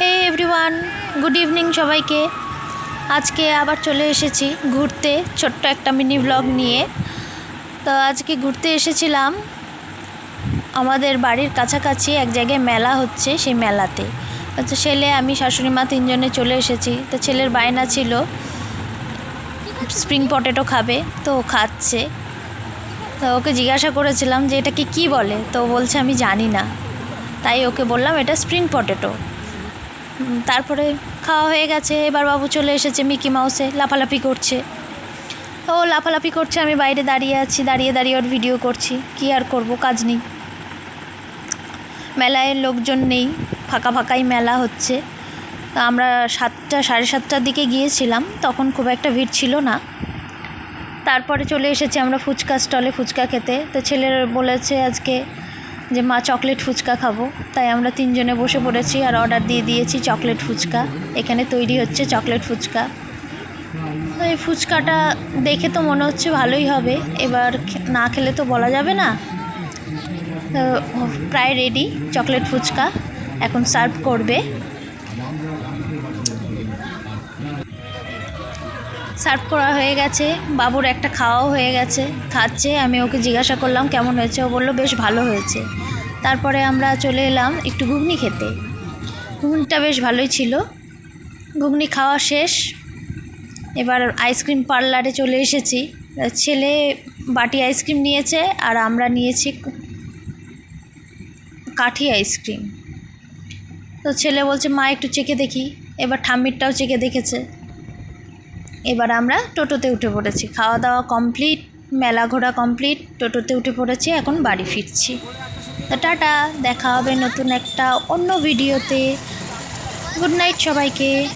হে everyone good evening সবাইকে। আজকে আবার চলে এসেছি ঘুরতে, ছোট্ট একটা মিনি ব্লগ নিয়ে। তো আজকে ঘুরতে এসেছিলাম। আমাদের বাড়ির কাছাকাছি এক জায়গায় মেলা হচ্ছে সেই মেলাতে। তো ছেলে, আমি, শাশুড়ি মা তিনজনে চলে এসেছি। তো ছেলের বায়না ছিল স্প্রিং পটেটো খাবে, তো খাচ্ছে। তো ওকে জিজ্ঞাসা করেছিলাম যে এটাকে কি বলে? তো বলছে, আমি জানি না। তাই ওকে বললাম, এটা স্প্রিং পটেটো তারপরে খাওয়া হয়ে গেছে, এবার বাবু চলে এসেছে মিকি মাউসে, লাফালাফি করছে। ও লাফালাফি করছে, আমি বাইরে দাঁড়িয়ে আছি, দাঁড়িয়ে দাঁড়িয়ে ওর ভিডিও করছি, কি আর করব, কাজ নেই। মেলায় লোকজন নেই, ফাঁকা ফাঁকাই মেলা হচ্ছে। আমরা সাতটা, সাড়ে সাতটার দিকে গিয়েছিলাম, তখন খুব একটা ভিড় ছিল না। তারপরে চলে এসেছি আমরা ফুচকা স্টলে ফুচকা খেতে। তো ছেলের বলেছে আজকে যে মা চকলেট ফুচকা খাব। তাই আমরা তিনজনে বসে পড়েছি আর অর্ডার দিয়ে দিয়েছি চকলেট ফুচকা। এখানে তৈরি হচ্ছে চকলেট ফুচকা। এই ফুচকাটা দেখে তো মনে হচ্ছে ভালোই হবে। এবার না খেলে তো বলা যাবে না। প্রায় রেডি চকলেট ফুচকা। এখন সার্ভ করবে। সার্ভ করা হয়ে গেছে। বাবুর একটা খাওয়াও হয়ে গেছে। খাচ্ছে, আমি ওকে জিজ্ঞাসা করলাম, কেমন হয়েছে? ও বলল, বেশ ভালো হয়েছে। তারপরে আমরা চলে এলাম একটু ঘুগনি খেতে। ঘুগনিটা বেশ ভালোই ছিল। ঘুগনি খাওয়া শেষ। এবার আইসক্রিম পার্লারে চলে এসেছি। ছেলে বাটি আইসক্রিম নিয়েছে আর আমরা নিয়েছি কাঠি আইসক্রিম। তো ছেলে বলছে, মা, একটু চেকে দেখি। এবার ঠাম্মিরটাও চেকে দেখেছে। এবার আমরা টোটোতে উঠে পড়েছি। খাওয়া দাওয়া কমপ্লিট মেলা ঘোরা কমপ্লিট, টোটোতে উঠে পড়েছি, এখন বাড়ি ফিরছি। তো টাটা, দেখা হবে নতুন একটা অন্য ভিডিওতে। গুড নাইট সবাইকে।